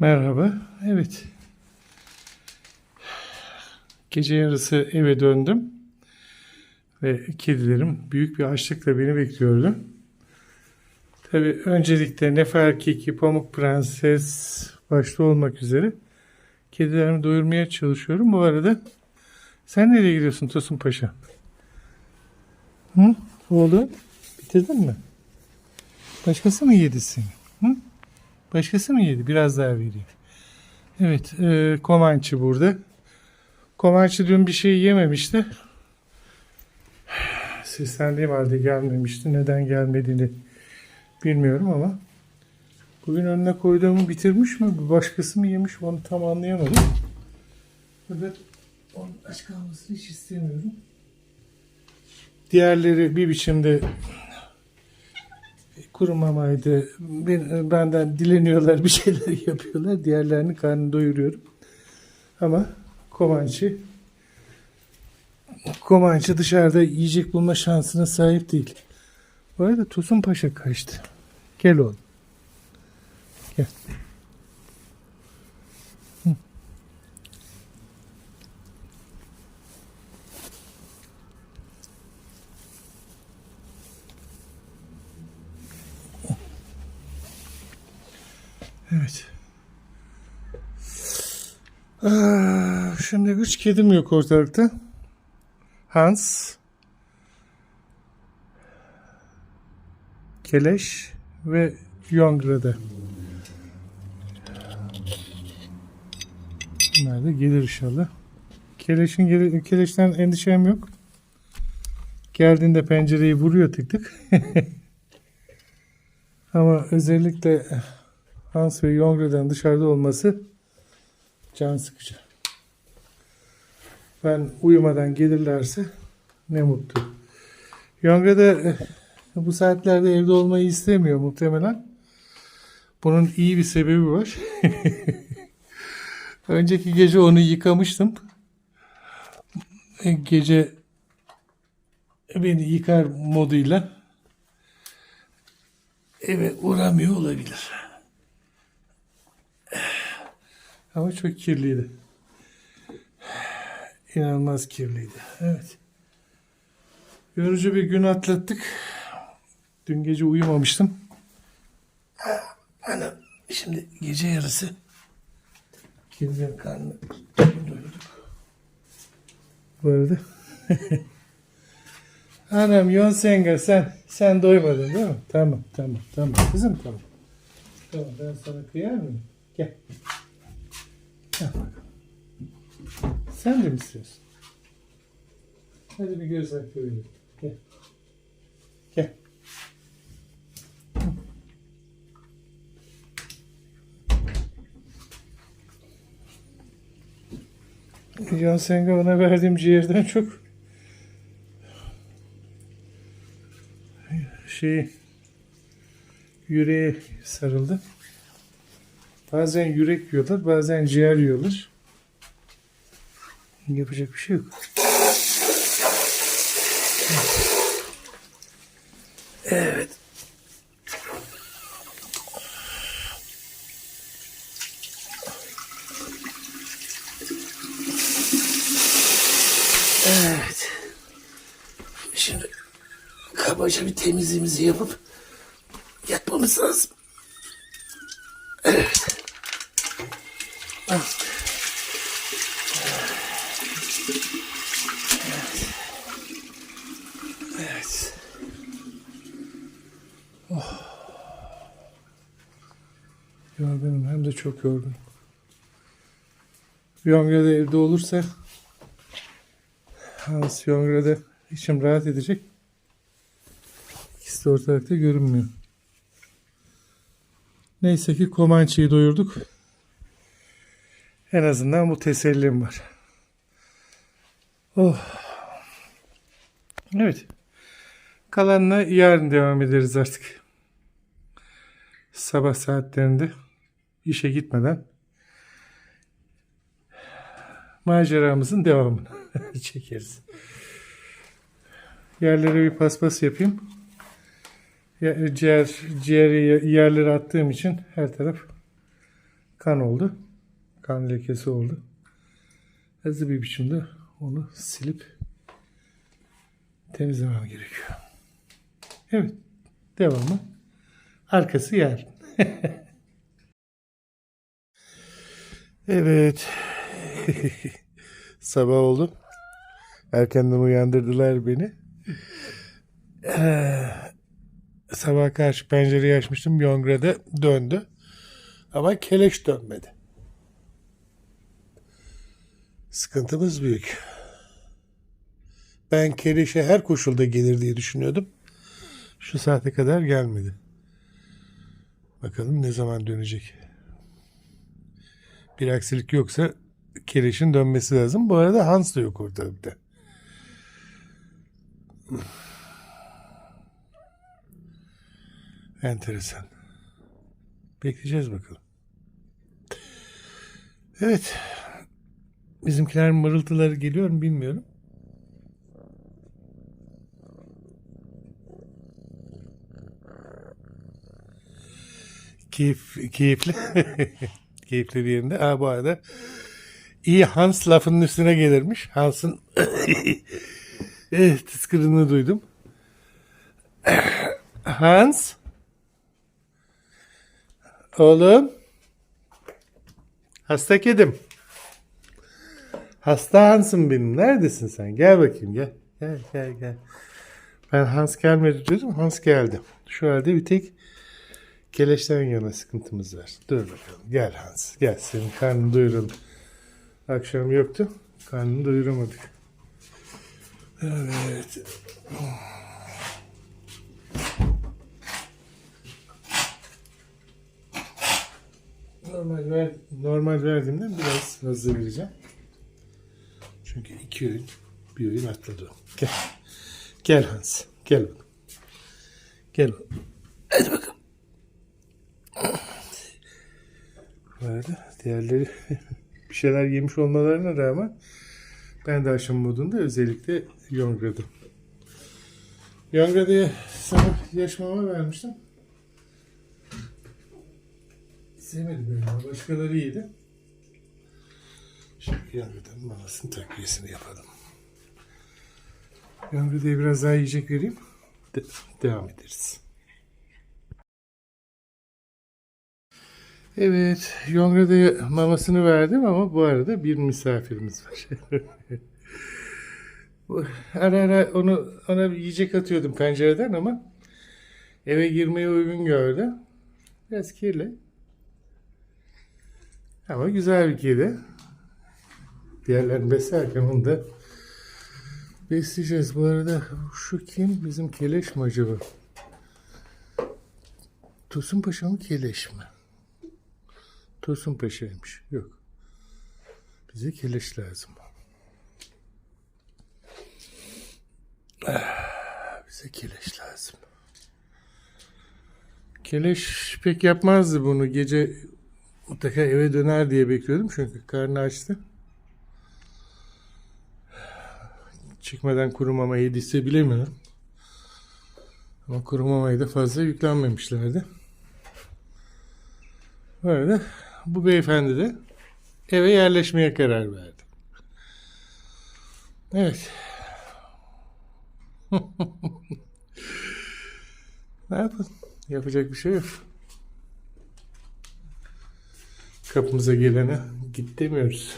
Merhaba. Evet. Gece yarısı eve döndüm. Ve kedilerim büyük bir açlıkla beni bekliyordu. Tabii öncelikle Neferkiki, Pamuk Prenses başta olmak üzere kedilerimi doyurmaya çalışıyorum. Bu arada sen nereye gidiyorsun Tosun Paşa? Hı? Oğlum bitirdin mi? Başkası mı yedi seni? Hı? Başkası mı yedi? Biraz daha vereyim. Evet, e, Komançı burada. Komançı dün bir şey yememişti. Seslendiğim halde gelmemişti. Neden gelmediğini bilmiyorum ama bugün önüne koyduğumu bitirmiş mi? Başkası mı yemiş onu tam anlayamadım. Fakat onun aç kalmasını hiç istemiyorum. Diğerleri bir biçimde kurumamaydı. Ben- Benden dileniyorlar, bir şeyler yapıyorlar. Diğerlerinin karnını doyuruyorum. Ama Komançı Komançı dışarıda yiyecek bulma şansına sahip değil. Bu arada Tosun Paşa kaçtı. Gel oğlum. Gel. Şimdi üç kedim yok ortalıkta. Hans, Keleş ve Yongra'da. Bunlar da gelir inşallah. Keleş'in gele- Keleş'ten endişem yok. Geldiğinde pencereyi vuruyor tık tık. Ama özellikle Hans ve Yongra'dan dışarıda olması can sıkıcı. Ben uyumadan gelirlerse ne mutlu. Yonga da eh, bu saatlerde evde olmayı istemiyor muhtemelen. Bunun iyi bir sebebi var. Önceki gece onu yıkamıştım. Gece beni yıkar moduyla eve uğramıyor olabilir. Ama çok kirliydi. İnanılmaz kirliydi. Evet. Yorucu bir gün atlattık. Dün gece uyumamıştım. Ana şimdi gece yarısı kirlilerin karnını doyurduk. Bu arada Anam Yonsenga sen sen doymadın değil mi? Tamam tamam tamam kızım tamam. Tamam ben sana kıyar mıyım? Gel. Sen de mi istiyorsun? Hadi bir göz hakkı verelim. Gel. Gel. John Senga ona verdiğim ciğerden çok şey yüreğe sarıldı. Bazen yürek yiyorlar, bazen ciğer yiyorlar. Yapacak bir şey yok. Evet. Evet. Şimdi kabaca bir temizliğimizi yapıp yatmamız lazım. Ah. Evet. Oh. Yorgunum hem de çok yorgunum. Yongra'da evde olursa Hans Yongra'da içim rahat edecek. İkisi de ortalıkta görünmüyor. Neyse ki Komançı'yı doyurduk. En azından bu tesellim var. Oh. Evet. Kalanına yarın devam ederiz artık. Sabah saatlerinde işe gitmeden maceramızın devamını çekeriz. Yerlere bir paspas yapayım. Ya- Ciğer, ciğeri yerlere attığım için her taraf kan oldu. Kan lekesi oldu. Hızlı bir biçimde onu silip temizlemem gerekiyor. Evet. Devamı. Arkası yer. evet. Sabah oldu. Erkenden uyandırdılar beni. Ee, sabah karşı pencereyi açmıştım. Yongra'da döndü. Ama keleş dönmedi. Sıkıntımız büyük. Ben keleşe her koşulda gelir diye düşünüyordum. Şu saate kadar gelmedi. Bakalım ne zaman dönecek. Bir aksilik yoksa keleşin dönmesi lazım. Bu arada Hans da yok ortalıkta. Enteresan. Bekleyeceğiz bakalım. Evet. Bizimkilerin mırıltıları geliyor mu bilmiyorum. Keyif, keyifli. keyifli bir yerinde. Aa, bu arada iyi Hans lafının üstüne gelirmiş. Hans'ın evet, tıskırını duydum. Hans Oğlum Hasta kedim Hasta Hans'ım benim. Neredesin sen? Gel bakayım gel. Gel gel gel. Ben Hans gelmedi dedim. Hans geldi. Şu halde bir tek keleşten yana sıkıntımız var. Dur bakalım. Gel Hans. Gel senin karnını doyuralım. Akşam yoktu. Karnını doyuramadık. Evet. Normal, ver, normal verdiğimden biraz hızlı vereceğim. Çünkü iki öğün, bir öğün atladı. Gel. Gel Hans. Gel bakalım. Gel bakalım. Hadi bakalım. Arada diğerleri bir şeyler yemiş olmalarına rağmen ben de aşım modunda özellikle Yongra'dım. Yongra'da sana yaş mama vermiştim. Sevmedim böyle ama başkaları iyiydi. Şimdi Yongra'dan mamasının takviyesini yapalım. Yongra'ya biraz daha yiyecek vereyim. De- devam ederiz. Evet, Yongra'da mamasını verdim ama bu arada bir misafirimiz var. Ara ara onu ona yiyecek atıyordum pencereden ama eve girmeye uygun gördü. Biraz kirli. Ama güzel bir kedi. Diğerlerini beslerken onu da besleyeceğiz. Bu arada şu kim? Bizim keleş mi acaba? Tosun Paşa mı keleş mi? Tosun Paşa'ymış. Yok. Bize keleş lazım. Ah, Bize keleş lazım. Keleş pek yapmazdı bunu. Gece mutlaka eve döner diye bekliyordum. Çünkü karnı açtı. Çıkmadan kuru mama yediyse bilemiyorum. Ama kuru mamaya da fazla yüklenmemişlerdi. Arada bu beyefendi de eve yerleşmeye karar verdi. Evet. ne yapalım? Yapacak bir şey yok. Kapımıza gelene git demiyoruz.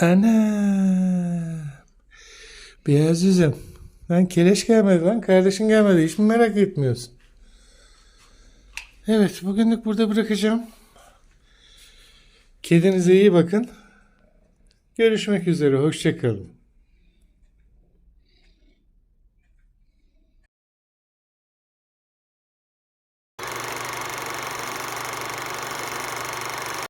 Ana. Beyaz yüzüm. Lan keleş gelmedi lan. Kardeşin gelmedi. Hiç mi merak etmiyorsun? Evet. Bugünlük burada bırakacağım. Kedinize iyi bakın. Görüşmek üzere. Hoşçakalın.